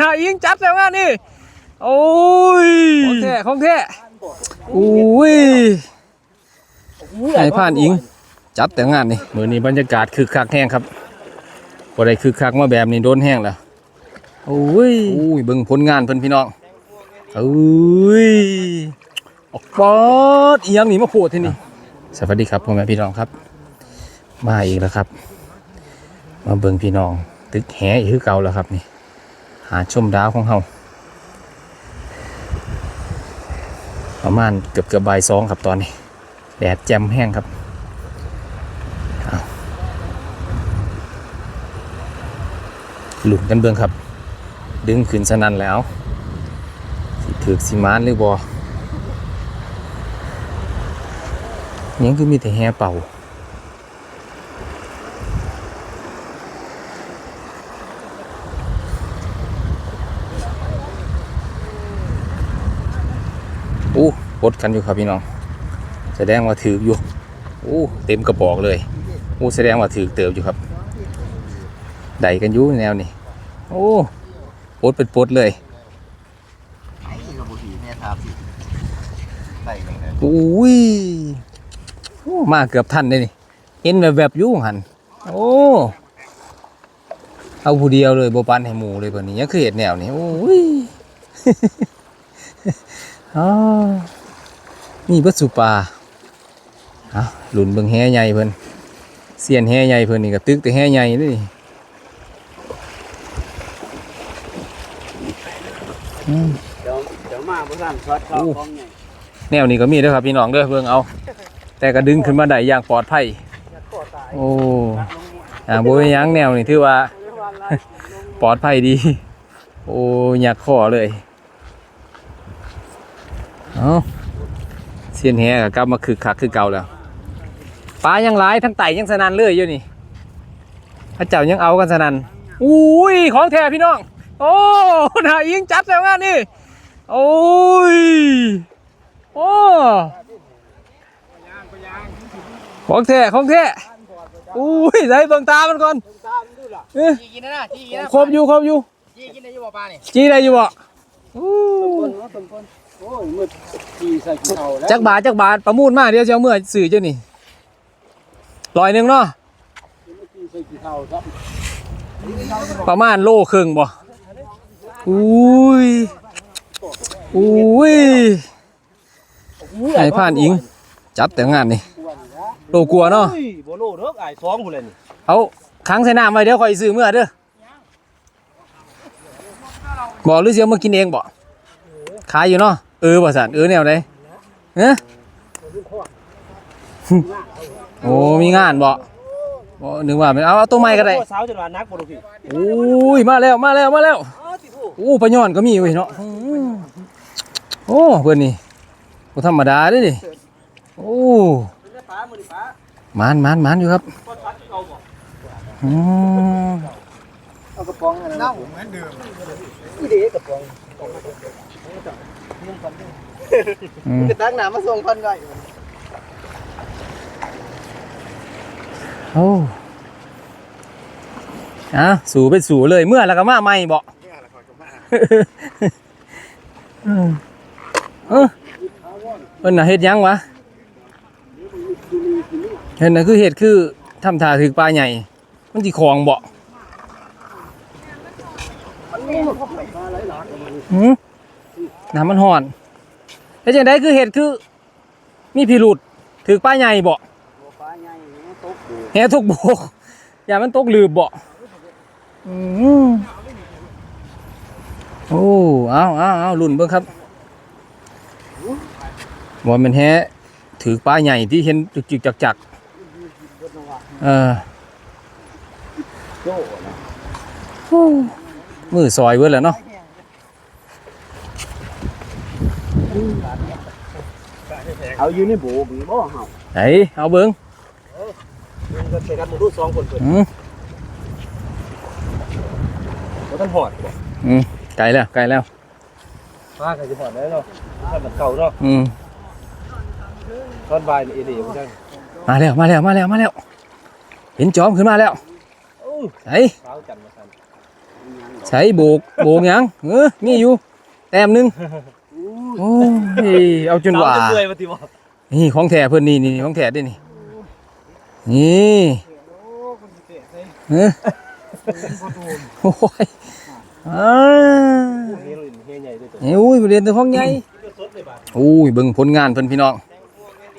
นาอิงจัดแล้วงานนี่โอ้ยของแท้ของแท้อุ้ยไอ้ผ่านอิง จัดแต่งานนี่มือนี้บรรยากาศคือคักแห้งครับบ่ได้คือคักมาแบบนี้โดนแห้งแล้วโอ้ยอุ้ยเบิ่งผลงานเพิ่นพี่น้องเอ้ยออกปอดอีหยังนี่มาโผล่ที่นี่สวัสดีครับพ่อแม่พี่น้องครับ มาอีกแล้วครับ มาเบิ่งพี่น้อง ตึกแหอีกคือเก่าแล้วครับนี่ หาชมดาวของเฮาประมาณเกือบเกือบบ่ายสองครับตอนนี้ แดดแจ่มแห้งครับหลุนกันเบิ่งครับ ดึงขึ้นสนันแล้วสิถือสิมานหรือบอยังคือมีแต่แห่เป่า อู้ ปดกันอยู่ครับพี่น้อง แสดงว่าถืออยู่อู้เต็มกระบอกเลยอู้แสดงว่าถือเติบอยู่ครับไดกันอยู่แนวนี้โอ้ปดเป็นปดเลยไอ้กับบุตรีแม่ทาสิไปยังไงอุ้ยโอ้มาเกือบทันเลยนี่เห็นแบบแบบๆอยุ่งหันโอ้เอาผู้เดียวเลยโบปันให้หมูเลยแบบนี้ยังคือเห็ดแนวนี้โอ้ย อ๋อ นี่เบิดสุปลาอะหลุนเบิ่งแห่ใหญ่เพิ่นเสียนแห่ใหญ่เพิ่นนี่ก็ตึกแต่แห่ใหญ่เลยนี่อืมเดี๋ยวเดี๋ยวมาบุษานช็อตเข้าของไงแนวนี้ก็มีเด้อครับพี่น้องเด้อเบิ่งเอา แต่ก็ดึงขึ้นมาได้อย่างปลอดภัยโอ้อ่าบ่เป็นหยังแนวนี่ถือว่า ปลอดภัยดี โอ้อยากขอเลย เอา เสียนแหก็กลับมาคึกคักคือเก่าแล้วปลายังหลายทั้งไต่ยังสนันเลยอยู่นี่พระเจ้ายังเอากันสนันอุ้ยของแท้พี่น้อง โอ้นาอิงจัดแล้วงานนี่โอ้ยโอ้ของแท้ของแท้อุ้ยใส่เบิ่งตามันก่อนเอ้ยจีกินนะนะจีกินนะครบอยู่ครบอยู่จีกินได้อยู่บ่ปลาเนี่ยจีได้อยู่บ่อู้ โอ้ยมืดจีใส่กินเอาแล้วจักบาทจักบาทประมูลมาเดี๋ยวจะเอาเมื่อสื่อเจ้านี่ร้อยหนึ่งเนาะจีใส่กินเอาครับประมาณโลครึ่งบ่อุ้ยอุ้ยไอ้ผ่านอิง จัดแต่งงานนี่โลกลัวเนาะเฮ้ยบ่โลเด้อไอ้สองพุ่นเลยนี่เอาค้างใส่น้ำไว้เดี๋ยวคอยซื้อเมื่อเด้อบอกหรือเสียมากินเองบ่ขายอยู่เนาะ เออบ่สันเออแนวไหนเฮ้โอ้มีงานบ่บ่นึกว่าเป็นเอาเอาตัวใหม่ก็ได้สาวจนว่านักบ่ลูกพี่โอ้ยมาแล้วมาแล้วมาแล้วโอ้ปลาย่อนก็มีเว้ยเนาะอืมโอ้เพื่อนนี่บ่ธรรมดาเด้ดิโอ้ปลามื้อนี้ปลามานมานมานอยู่ครับบ่ทัดเอาบ่อืมเอากระป๋องเน่าเหมือนเดิมอีเด้กระป๋อง อืมจะตั้งน้ำมาส่งเพิ่นไว้โอ้อะสู่ไปสู่เลยเมื่อแล้วก็มาใหม่บ่เออเออเพิ่นน่ะเฮ็ดหยังวะเห็นน่ะคือเฮ็ดคือทำท่าถือปลาใหญ่ มันสิของบ่หืม น้ำมันห่อนแล้วจังไดคือเฮ็ดคือ มีพิรุษถือปลาใหญ่บ่ปลาใหญ่มันตกอยู่แหทุกโบกอย่ามันตกลืบบ่อืมโอ้เอาเอาเอาลุ่นเบิ่งครับบ่แมันแฮถือปลาใหญ่ที่เห็นจึกๆจักๆเออโจ้นะโอ้มือซอยเบิดแล้วเนาะ เอาอยู่ในโบกนี่บ่เฮาไหนเอาเบิ่งมันก็ใช้กันหมดทุกสองคนเพิ่นอืมบ่ทันหอดบ่อืมไกลแล้วไกลแล้วปลาก็สิหอดได้เนาะถ้ามันเก่าเนาะอืมตอนบ่ายนี่เอเดีบ่จังมาแล้วมาแล้วมาแล้วมาแล้ว เห็นจอมขึ้นมาแล้วโอ้ไหนสาวจันทร์มาซั่นแสใช้โบกโบกหยังเออนี่อยู่แต้มหนึง โอ้ยเอาจนว่าเอเมื่อยมาติบอกนี่ของแท้เพิ่นนี่นี่ของแท้เด้นี่นี่เออโอ้ยอ่าเฮียเฮียใหญ่ด้วยตัวเอ้ยบ่เรียนแต่ของใหญ่โอ้ยเบิ่งผลงานเพิ่นพี่น้อง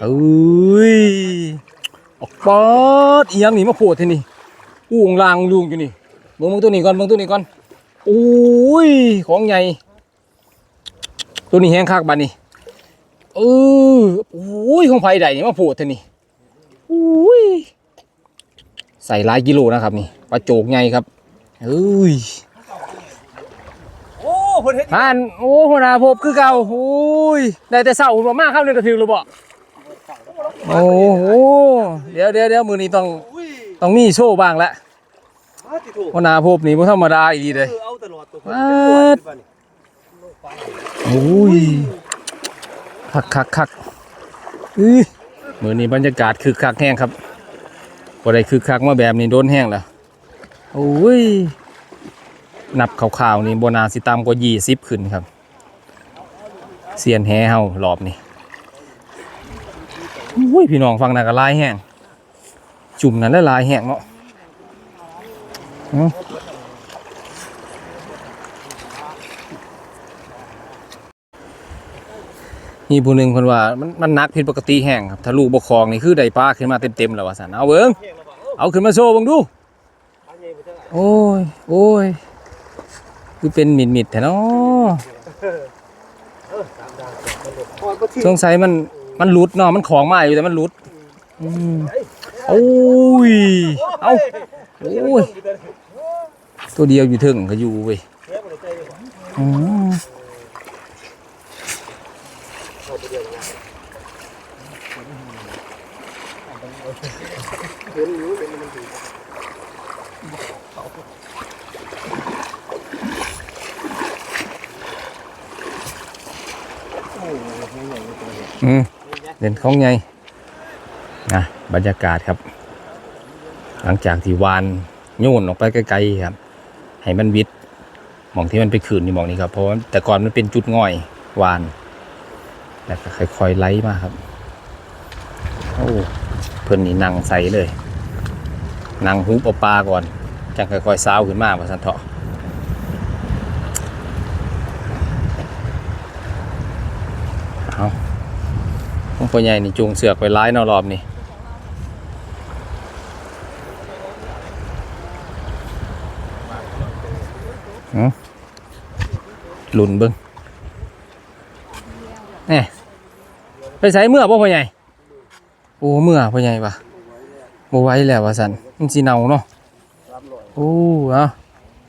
เอ้ยออกปอดอีหยังนี่มาโผล่ที่นี่อู้องลางลุงอยู่นี่เบิ่งเบิ่งตัวนี้ก่อนเบิ่งตัวนี้ก่อนโอ้ยของใหญ่ ตัวนี้แห้งคักบัดนี้เออโอ้ยของไผใดนี่มาโผล่เท่านี่โอ้ยใส่หลายกิโลนะครับนี่ปลาโจกใหญ่ครับเอ้ยโอ้เพิ่นเฮ็ดผ่านโอ้หัวหน้าพบคือเก่าโอ้ยได้แต่เศร้าหัวมากครับเรื่องกระถือหรือบ่โอ้โหเดี๋ยวเดี๋ยวเดี๋ยวมือนี้ต้องอุ้ยต้องมีโชว์บ้างละมาติถูกหัวหน้าพบนี่บ่ธรรมดาอีหลีเลย โอ้ยคักคักคักอื้อมือนี้บรรยากาศคือคักแห้งครับบ่ได้คือคักมาแบบนี้โดนแห้งแล้วโอ้ย นับข่าวๆนี่โบนาสิตามกว่ายี่สิบขึ้นครับ เสียนแฮเฮารอบนี้โอ้ย พี่น้องฟังนะก็ลายแห้ง จุ่มนั้นแล้วลายแห้งเนาะอื้อ มีผู้หนึ่งคนว่ามันมันนักผิดปกติแห้งครับถ้าลูกบกครองนี่คือได้ปลาขึ้นมาเต็มๆแล้วว่าสันเอาเบิ้งเอาขึ้นมาโชว์เบังดู โอ้ยโอ้ยคือเป็นมิดมิดแท้เนาะสงสัยมันมันหลุดเนาะมันของมาอยู่แต่มันหลุดโอ้ยเอาโอ้ยตัวเดียวอยู่ถึงก็อยู่เว้ย อืมอืมเด่นของไงนะบรรยากาศครับ หลังจากที่วานโยนออกไปไกลๆครับ ให้มันวิดหมองที่มันไปขืนอยู่หมองนี้ครับ เพราะว่าแต่ก่อนมันเป็นจุดง่อยวาน แล้วก็ค่อยๆไล่มาครับ โอ้เพิ่นนี่นั่งใสเลย นั่งหูปลาปลาก่อนจังค่อยๆซาวขึ้นมาว่าสันเถาะเอาผมพ่อใหญ่นี่จูงเสือกไปไล่เนอรอบนี่หลุนเบิ้งแหน่ไปใส่เมื่อบ่พ่อใหญ่ โอ้เมื่อพ่อใหญ่ปะบ่ไว้แล้วว่าสัน มันสิเน่าเนาะโอ้เอา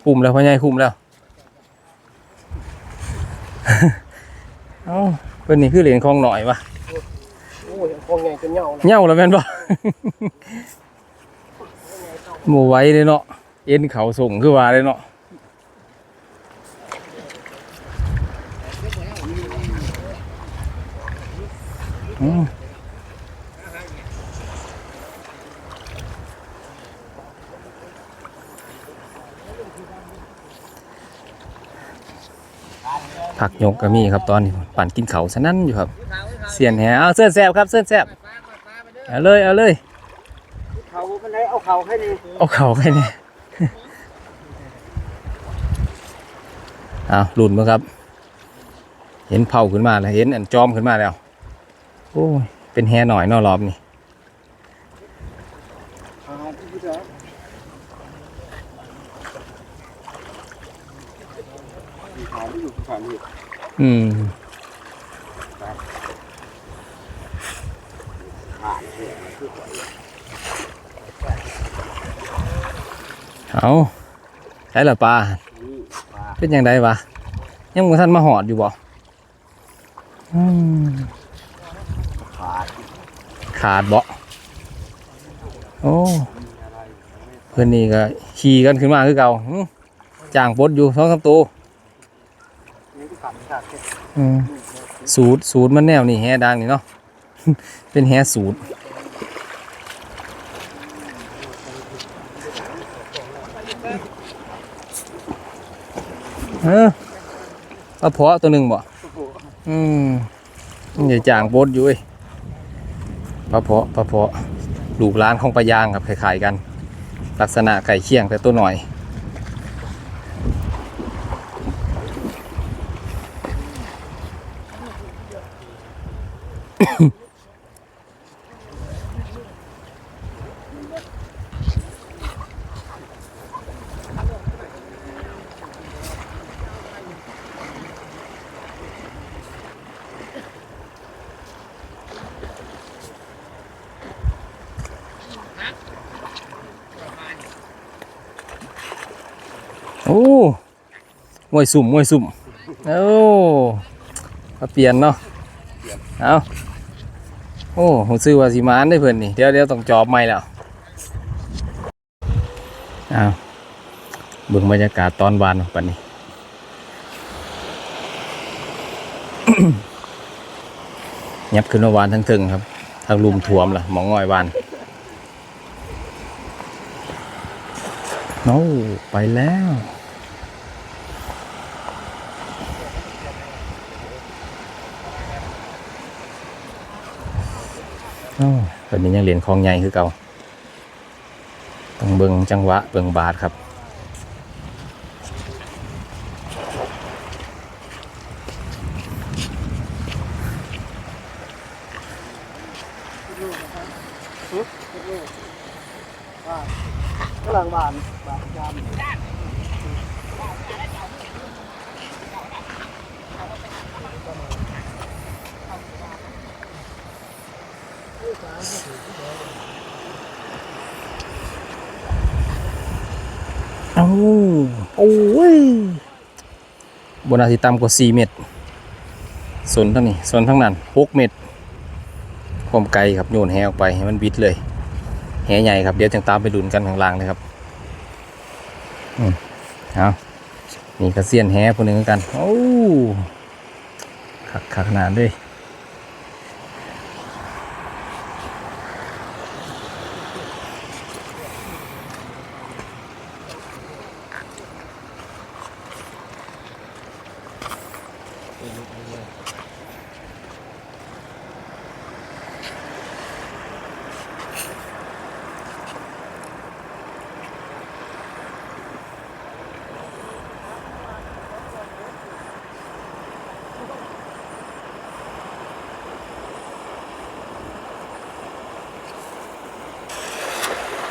คุมแล้วพ่อใหญ่คุมแล้วเอ้าเพิ่นนี่คือเหรียญคองหน่อยวะโอ้ยคงใหญ่จนเหงาเหย้าแล้วแม่นบ่บ่ไหว้เลยเนาะเอ็นเขาส่งคือว่าเลยเนาะอืม ผักยกก็มีครับตอนนี้ปั่นกินเขาซะนั่นอยู่ครับ เสียนแหเอาเส้นแซบครับเส้นแซบเอาเลยเอาเลยเขาเป็นไรเอาเขาให้นี่เอาเขาไปเนี่เอาหลุนมั้งครับ เห็นเผาขึ้นมาแล้วเห็นอันจอมขึ้นมาแล้วโอ้ยเป็นแฮหน่อยนอรอบนี่ เขาไม่อยู่ฝั่งนี้ อืมเอาใช่ละปลาเป็นยังไงวะยังมึงท่านมาหอดอยู่บ่ขาดขาดบ่โอ้เพื่อนนี่ก็ขี่กันขึ้นมาคือเก่าจางปดอยู่สองสามตัว นี่ที่ขาดขาด อืม สูตรสูตรมันแนวนี่แฮดังนี่เนาะ เป็นแฮสูตร เออปลาเพาะตัวหนึ่งบ่ อืมมันใหญ่จางโบดอยู่เว้ยปลาเพาะปลาเพาะลูกร้านของปลายางครับคล้ายๆกัน ลักษณะไก่เคียงแต่ตัวหน่อย โอ้มวยสุ่มมวยสุ่ม โอ้มาเปลี่ยนเนาะ เอาโอ้ผมซื้อว่าสิมานได้เพื่อนนี่ เดี๋ยวเดี๋ยวต้องจอบใหม่แล้วเอาเบิ่งบรรยากาศตอนวานปันนี้ยับขึ้นมาวานทั้งถึงครับ ทางลุมท่วมล่ะหมองง่อยวานโอ้ไปแล้ว ตอนนี้ยังเหรียญคลองใหญ่คือเก่าต้องเบิ่งจังหวะเบิ่งบาทครับ กำลังบานบานยาม โอ้โอ้ย บนอาทิต่ำกว่า 4 เมตรส่วนทั้งนี้ส่วนทั้งนั้น 6 เมตรความไกลครับโยนแหออกไปให้มันบิดเลยแหใหญ่ครับเดี๋ยวจังตามไปดุนกันข้างล่างเลยครับอืมเอานี่กระเซียนแหคนหนึ่งกันโอ้ขักขักนาด้วย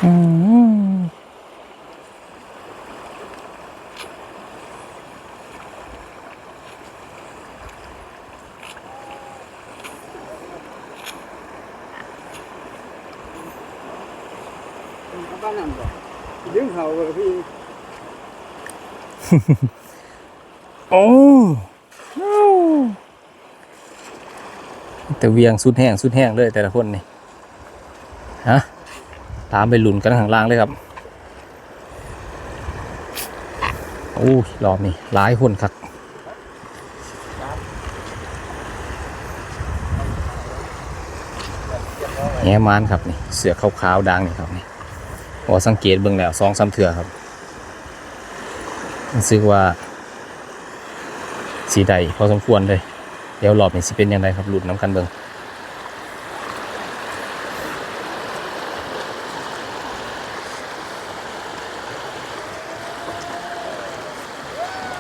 อืมบ้านนั่นบ่ดึงเขาเลยพี่โอ้แต่เวียงสุดแห้งสุดแห้งเลยแต่ละคนนี่ฮะ ตามไปหลุนกันข้างล่างเลยครับโอ้ยรอบนี้หลายคนครับแหมานครับนี่เสือขาวๆดังนี่ครับนี่พอสังเกตเบิ่งแล้วสองสามเถื่อครับรู้สึกว่า สีใดพอสมควรเลย เดี๋ยวรอบนี้สิเป็นยังไงครับหลุดน้ำกันเบิง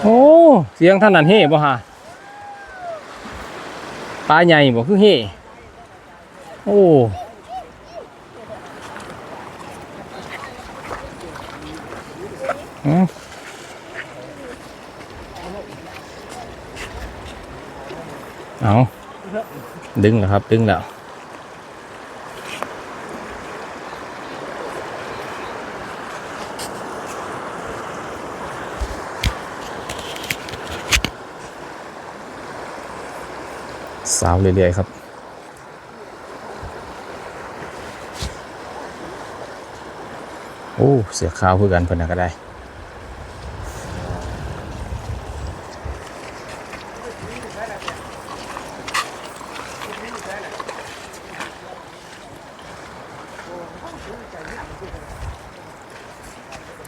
โอ้ เสียงท่านนั่นเฮ่บ่ฮะปลาใหญ่บ่คือเฮ่โอ้อืมเอาดึงแล้วครับ ดึงแล้ว สาวเรื่อยๆครับโอ้เสือขาวเพื่อกันเพิ่นนก็ได้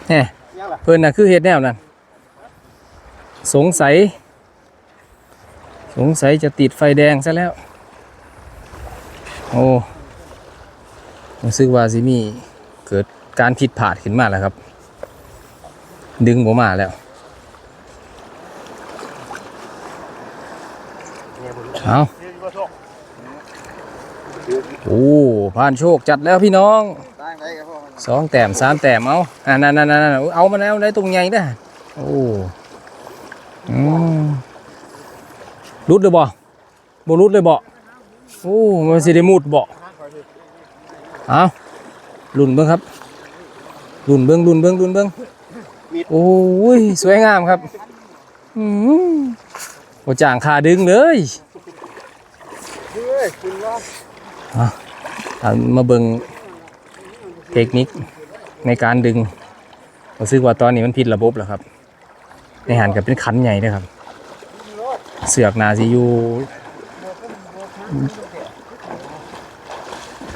แหมยังล่ะเพิ่อนน่ะคือเฮ็ดแนวนั้นสงสัย งสัยจะติดไฟแดงซะแล้ว โอ้รู้สึกว่าสิมีเกิดการผิดพลาดขึ้นมาแล้วครับ ดึงผมมาแล้วเอาโอ้ผ่านโชคจัดแล้วพี่น้องสองแต้มสามแต้มเอาอ่านั่นนั่นนั่นเอามาแล้วได้ตรงใหญ่ได้โอ้อืม รุดเลยบ่บ่รุดเลยบ่โอ้มันสิได้มุดบ่เอาลุ่นเบิ้งครับลุ่นเบิ้งลุ่นเบิ้งลุ่นเบิ้งโอ้ยสวยงามครับอืมโอจ่างขาดึงเลยเฮ้ยคุณรอามาเบิ่งเทคนิคในการดึงรู้สึกว่าตอนนี้มันผิดระบบแล้วครับ ในหันกับเป็นคันใหญ่ด้วยครับ เสือกนาซียู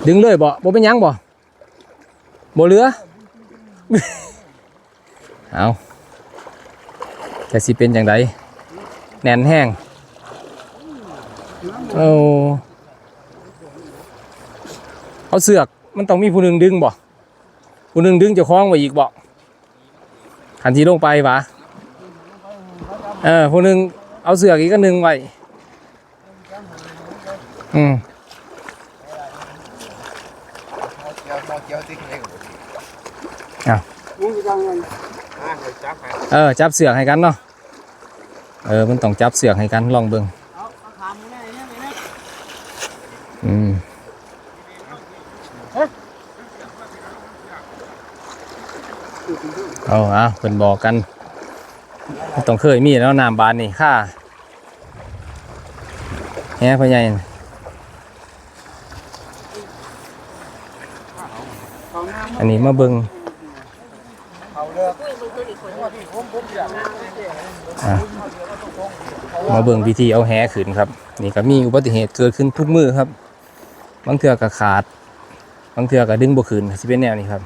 ดึงเลยบ่บ่เป็นยังบ่บ่เหลือเอาจะสิเป็นอย่างไรแน่นแห้งโอ้เอาเสือกมันต้องมีผู้หนึ่งดึงบ่ผู้หนึ่งดึงจะคล้องไว้อีกบ่ขันทีลงไปวะเออผู้หนึ่ง เอาเสือกอีกก็หนึ่งไว้อืมเอาเออจับเสือกให้กันเนาะเออมันต้องจับเสือกให้กันลองเบิ่งเอาเอาถามมึงได้เนี่ยเนี่ยอืมเอาเอาเป็นบอกกัน ต้องเคยมีแล้วน้ำบานนี่ค่าแฮ่พ่อใหญ่อันนี้มาเบิงมากอะเบิงวิธีเอาแหขึ้นครับ นี่ก็มีอุบัติเหตุเกิดขึ้นทุกมือครับ บางเทือก็ขาด บางเทือก็ดึงบ่ขึ้นสิเป็นแนวนี้ครับ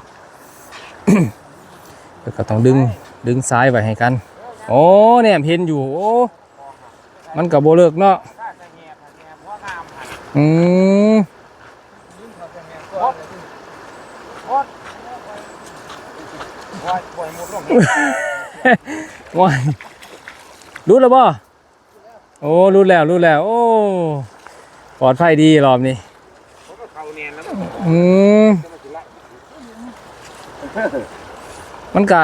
ก็ต้องดึงดึงซ้ายไว้ให้กัน โอ้เนี่ยเห็นอยู่โอ้มันกับโบเลิกเนาะอืมว่าปล่อยหมดลงว้ายรู้แล้วบ่โอ้รู้แล้วรู้แล้ว โอ้ปลอดภัยดีรอบนี้เขาเนียนแล้วอืมมันกะ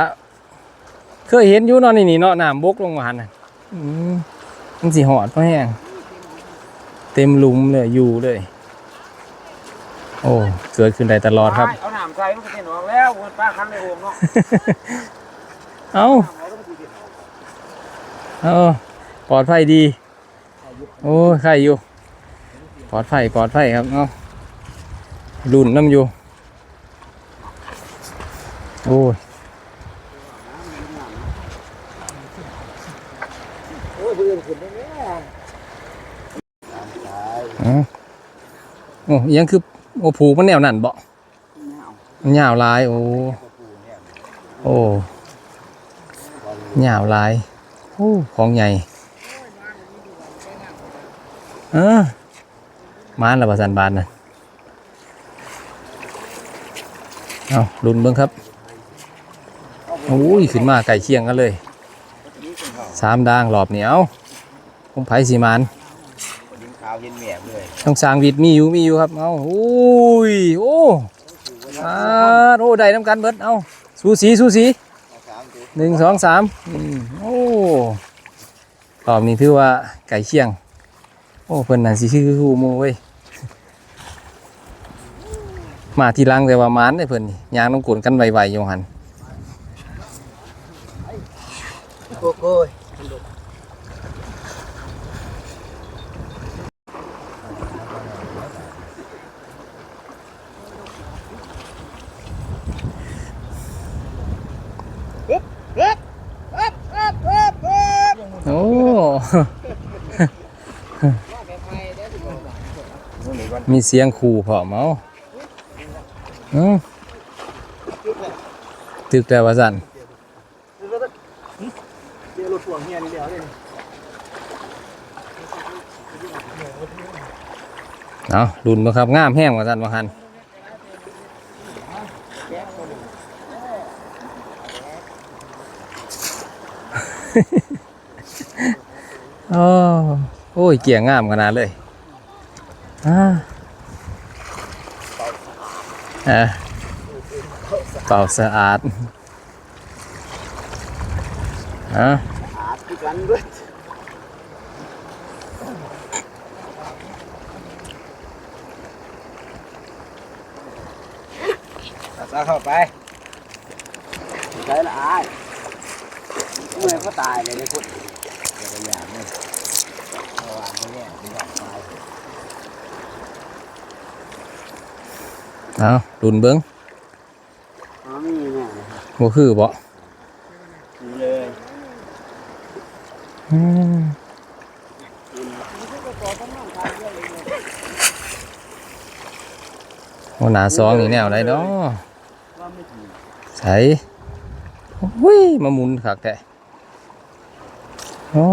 เคยเห็นอยู่เนอนนี่นี่เนาะน้ำบกลงมาหันน่ะอืมมันสิหอดเพราะแห้งเต็มหลุมเลยอยู่เลย โอ้เกิดขึ้นได้ตลอดครับ เอาหนามใส่ลูกกระเทียนออกแล้วป้าคันในโอ่งเนาะเอาเอาปลอดภัยดี โอ้ยใครอยู่ ปลอดภัยปลอดภัยครับเอารุ่นน้ำอยู่ โอ้ย โอ้ยเพื่อนขึ้นได้เนี่ย อ๋อโอ้ยังคือโอ้ผูกมันแนวนั่นบ่มันยาวหลาย โอ้ โอ้ยาวหลาย โอ้ ของใหญ่เออมานละประสันบานนะเอาลุนเบิ้งครับโอ้ยขึ้นมาไก่เคียงกันเลย สามดางหลอบเหนียวผมไผ่สีมานดินขาวเย็นแหว กเลยต้องสางวิดมีอยู่มีอยู่ครับเอาโอ้ยโอ้อาโอ้ได้น้ำกันเบิดเอาสูสีสูสีหนึ่งสองสามโอ้รอบนี้ถือว่าไก่เคียง โอ้เพิ่นน่ะสิชื่อฮูโมเว้ยมาทีลังแต่ว่ามานได้เพิ่นนี่ยางต้องกวนกันไวๆอยู่หันโก้โก้ย โอ้ มีเสียงขู่พอเอาอืมตึกแต่ว่าสั่นเดี๋ยวรถพ่วงเฮียนี่เดียวเลยเอาดุนบ่ครับงามแห้งกว่าซั่นบ่ฮัน โอ้โอ้ย เกี่ยงงามขนาดเลยอ่าอะเป่าสะอาดอะอาดที่กันด้วยซาเข้าไปใช่ละอายเมื่อยก็ตายเลยนะคุณ เป็นดอกไม้เอาดุนเบิ้งอ๋อมีแม่นะครับบ่คือบ่มีเลยอืมโอ้หนาซองนี่แนวไหนเนาะว่าไม่ถึงใส่โอ้ยมาหมุนคักแท้โอ้